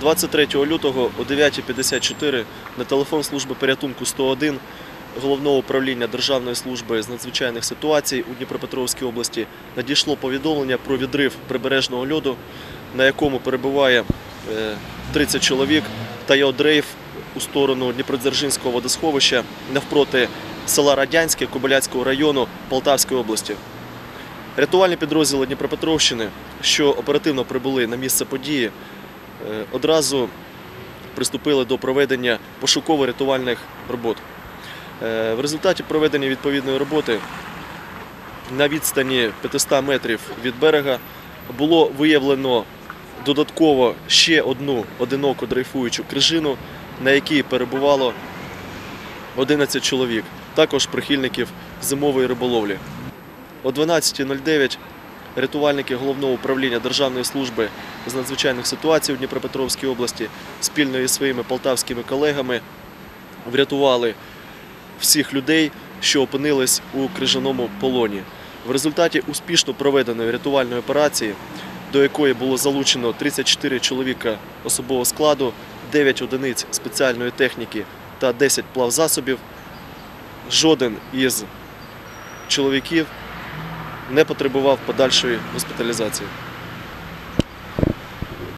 23 лютого о 9.54 на телефон служби порятунку 101 Головного управління Державної служби з надзвичайних ситуацій у Дніпропетровській області надійшло повідомлення про відрив прибережного льоду, на якому перебуває е, 30 чоловік та його дрейф у сторону Дніпродзержинського водосховища навпроти села Радянське Кобиляцького району Полтавської області. Рятувальні підрозділи Дніпропетровщини, що оперативно прибули на місце події, е, одразу приступили до проведення пошуково-рятувальних робот. Е, В результаті проведення відповідної роботи на відстані 500 метрів від берега було виявлено додатково ще одну одиноку дрейфуючу крижину, на якій перебувало 11 чоловік, також прихильників зимової риболовлі. О 12.09 рятувальники головного управління Державної служби з надзвичайних ситуацій у Дніпропетровській області спільно із своїми полтавськими колегами врятували всіх людей, що опинились у крижаному полоні. В результаті успішно проведеної рятувальної операції, до якої було залучено 34 чоловіка особового складу, 9 одиниць спеціальної техніки та 10 плавзасобів, жоден із чоловіків не потребував подальшої госпіталізації.